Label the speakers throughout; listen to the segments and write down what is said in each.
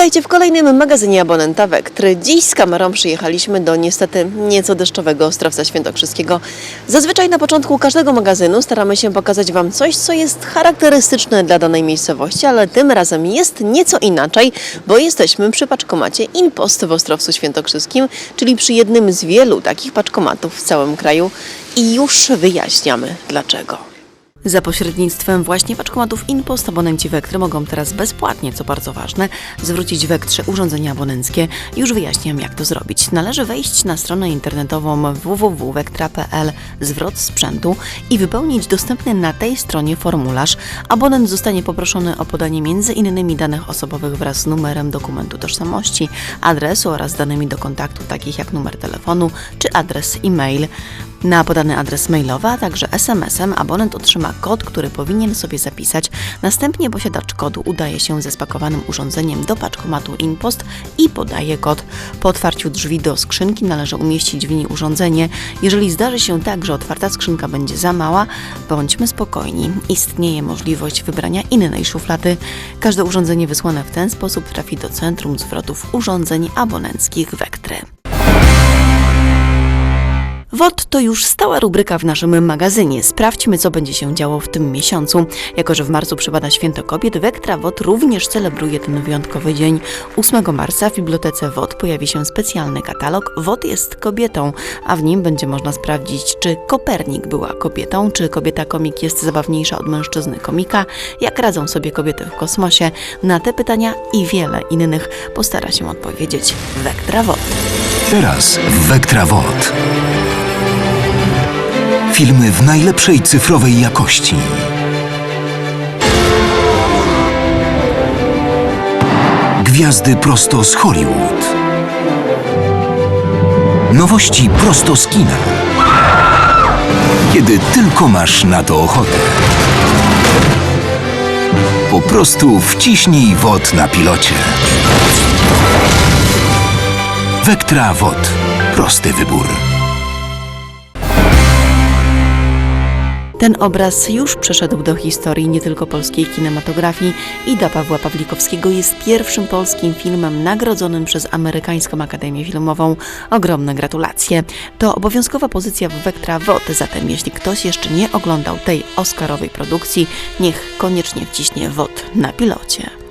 Speaker 1: Witajcie w kolejnym magazynie abonenta Wektry. Dziś z kamerą przyjechaliśmy do niestety nieco deszczowego Ostrowca Świętokrzyskiego. Zazwyczaj na początku każdego magazynu staramy się pokazać Wam coś, co jest charakterystyczne dla danej miejscowości, ale tym razem jest nieco inaczej, bo jesteśmy przy paczkomacie InPost w Ostrowcu Świętokrzyskim, czyli przy jednym z wielu takich paczkomatów w całym kraju i już wyjaśniamy dlaczego. Za pośrednictwem właśnie paczkomatów InPost abonenci Wektry mogą teraz bezpłatnie, co bardzo ważne, zwrócić Wektrze urządzenia abonenckie. Już wyjaśniam, jak to zrobić. Należy wejść na stronę internetową www.wektra.pl zwrot sprzętu i wypełnić dostępny na tej stronie formularz. Abonent zostanie poproszony o podanie m.in. danych osobowych wraz z numerem dokumentu tożsamości, adresu oraz danymi do kontaktu, takich jak numer telefonu czy adres e-mail. Na podany adres mailowy, a także SMS-em abonent otrzyma kod, który powinien sobie zapisać. Następnie posiadacz kodu udaje się ze spakowanym urządzeniem do paczkomatu InPost i podaje kod. Po otwarciu drzwi do skrzynki należy umieścić w niej urządzenie. Jeżeli zdarzy się tak, że otwarta skrzynka będzie za mała, bądźmy spokojni. Istnieje możliwość wybrania innej szuflady. Każde urządzenie wysłane w ten sposób trafi do Centrum Zwrotów Urządzeń Abonenckich Wektry. WOT to już stała rubryka w naszym magazynie. Sprawdźmy, co będzie się działo w tym miesiącu. Jako, że w marcu przypada Święto Kobiet, Wektra WOT również celebruje ten wyjątkowy dzień. 8 marca w bibliotece WOT pojawi się specjalny katalog WOT jest kobietą, a w nim będzie można sprawdzić, czy Kopernik była kobietą, czy kobieta komik jest zabawniejsza od mężczyzny komika, jak radzą sobie kobiety w kosmosie. Na te pytania i wiele innych postara się odpowiedzieć Wektra WOT.
Speaker 2: Teraz w Wektrawot. Filmy w najlepszej cyfrowej jakości. Gwiazdy prosto z Hollywood. Nowości prosto z kina. Kiedy tylko masz na to ochotę. Po prostu wciśnij wod na pilocie. Wektra Wod. Prosty wybór.
Speaker 1: Ten obraz już przeszedł do historii nie tylko polskiej kinematografii. Ida Pawła Pawlikowskiego jest pierwszym polskim filmem nagrodzonym przez Amerykańską Akademię Filmową. Ogromne gratulacje. To obowiązkowa pozycja w Wektra WOT, zatem jeśli ktoś jeszcze nie oglądał tej oscarowej produkcji, niech koniecznie wciśnie WOT na pilocie.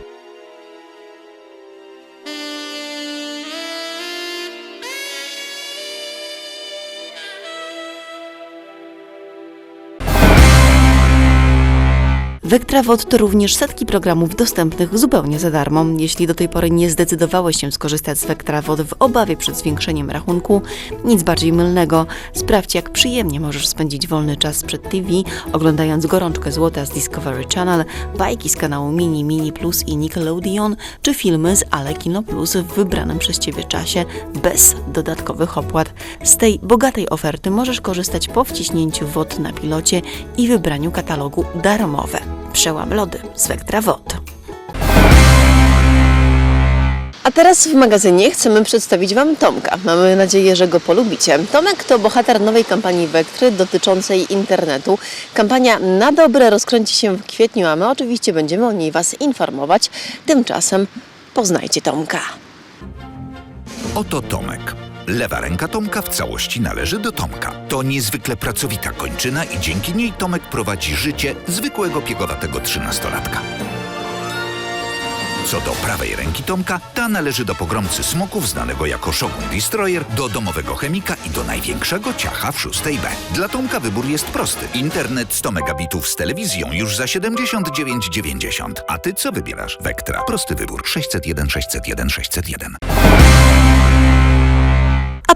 Speaker 1: Wektrawod to również setki programów dostępnych zupełnie za darmo. Jeśli do tej pory nie zdecydowałeś się skorzystać z Wektrawod w obawie przed zwiększeniem rachunku, nic bardziej mylnego. Sprawdź, jak przyjemnie możesz spędzić wolny czas przed TV, oglądając Gorączkę Złota z Discovery Channel, bajki z kanału Mini, Mini Plus i Nickelodeon, czy filmy z Ale Kino Plus w wybranym przez Ciebie czasie, bez dodatkowych opłat. Z tej bogatej oferty możesz korzystać po wciśnięciu WOT na pilocie i wybraniu katalogu darmowe. Przełam lody z Wektra WOT. A teraz w magazynie chcemy przedstawić Wam Tomka. Mamy nadzieję, że go polubicie. Tomek to bohater nowej kampanii Wektry dotyczącej internetu. Kampania na dobre rozkręci się w kwietniu, a my oczywiście będziemy o niej Was informować. Tymczasem poznajcie Tomka.
Speaker 3: Oto Tomek. Lewa ręka Tomka w całości należy do Tomka. To niezwykle pracowita kończyna i dzięki niej Tomek prowadzi życie zwykłego piegowatego trzynastolatka. Co do prawej ręki Tomka, ta należy do pogromcy smoków znanego jako Shogun Destroyer, do domowego chemika i do największego ciacha w 6 B. Dla Tomka wybór jest prosty. Internet 100 megabitów z telewizją już za 79,90. A ty co wybierasz? Vectra. Prosty wybór. 601 601 601.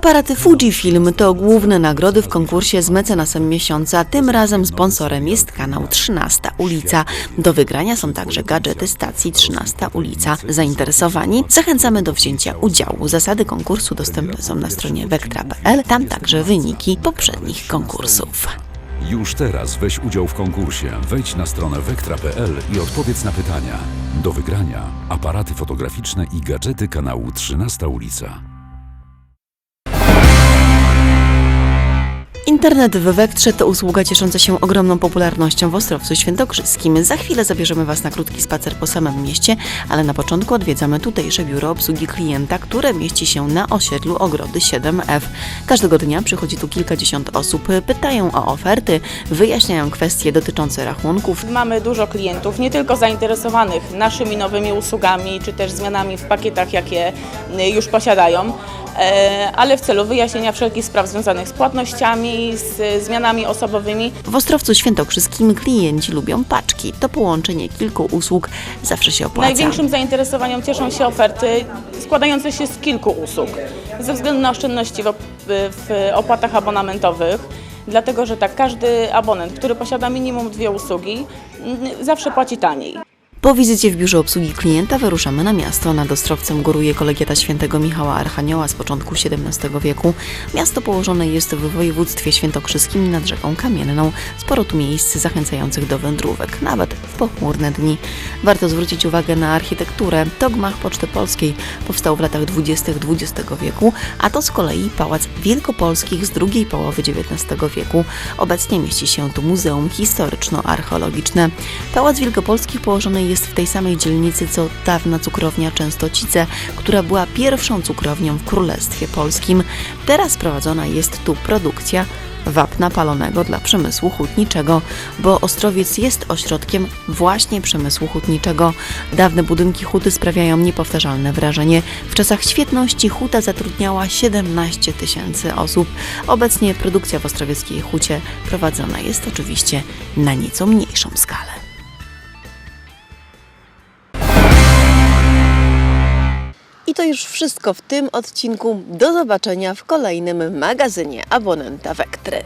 Speaker 1: Aparaty Fujifilm to główne nagrody w konkursie z mecenasem miesiąca. Tym razem sponsorem jest kanał 13 ulica. Do wygrania są także gadżety stacji 13 ulica. Zainteresowani? Zachęcamy do wzięcia udziału. Zasady konkursu dostępne są na stronie wektra.pl. Tam także wyniki poprzednich konkursów.
Speaker 4: Już teraz weź udział w konkursie. Wejdź na stronę wektra.pl i odpowiedz na pytania. Do wygrania aparaty fotograficzne i gadżety kanału
Speaker 1: Internet w Wektrze to usługa ciesząca się ogromną popularnością w Ostrowcu Świętokrzyskim. Za chwilę zabierzemy Was na krótki spacer po samym mieście, ale na początku odwiedzamy tutejsze biuro obsługi klienta, które mieści się na osiedlu Ogrody 7F. Każdego dnia przychodzi tu kilkadziesiąt osób, pytają o oferty, wyjaśniają kwestie dotyczące rachunków,
Speaker 5: Mamy dużo klientów, nie tylko zainteresowanych naszymi nowymi usługami, czy też zmianami w pakietach, jakie y, już posiadają, ale w celu wyjaśnienia wszelkich spraw związanych z płatnościami, z y, zmianami osobowymi.
Speaker 1: W Ostrowcu Świętokrzyskim klienci lubią paczki. To połączenie kilku usług zawsze się opłaca.
Speaker 5: Największym zainteresowaniem cieszą się oferty składające się z kilku usług, ze względu na oszczędności w opłatach abonamentowych. Dlatego, że tak każdy abonent, który posiada minimum dwie usługi, mm, zawsze płaci taniej.
Speaker 1: Po wizycie w biurze obsługi klienta wyruszamy na miasto. Nad Ostrowcem góruje kolegiata świętego Michała Archanioła z początku XVII wieku. Miasto położone jest w województwie świętokrzyskim nad rzeką Kamienną. Sporo tu miejsc zachęcających do wędrówek, nawet w pochmurne dni. Warto zwrócić uwagę na architekturę. To gmach Poczty Polskiej powstał w latach 20. XX wieku, a to z kolei Pałac Wielkopolskich z drugiej połowy XIX wieku. Obecnie mieści się tu Muzeum Historyczno-Archeologiczne. Pałac Wielkopolskich położony jest w tej samej dzielnicy co dawna cukrownia Częstocice, która była pierwszą cukrownią w Królestwie Polskim. Teraz prowadzona jest tu produkcja wapna palonego dla przemysłu hutniczego, bo Ostrowiec jest ośrodkiem właśnie przemysłu hutniczego. Dawne budynki huty sprawiają niepowtarzalne wrażenie. W czasach świetności huta zatrudniała 17 tysięcy osób. Obecnie produkcja w ostrowieckiej hucie prowadzona jest oczywiście na nieco mniejszą skalę. To już wszystko w tym odcinku. Do zobaczenia w kolejnym magazynie abonenta Wektry.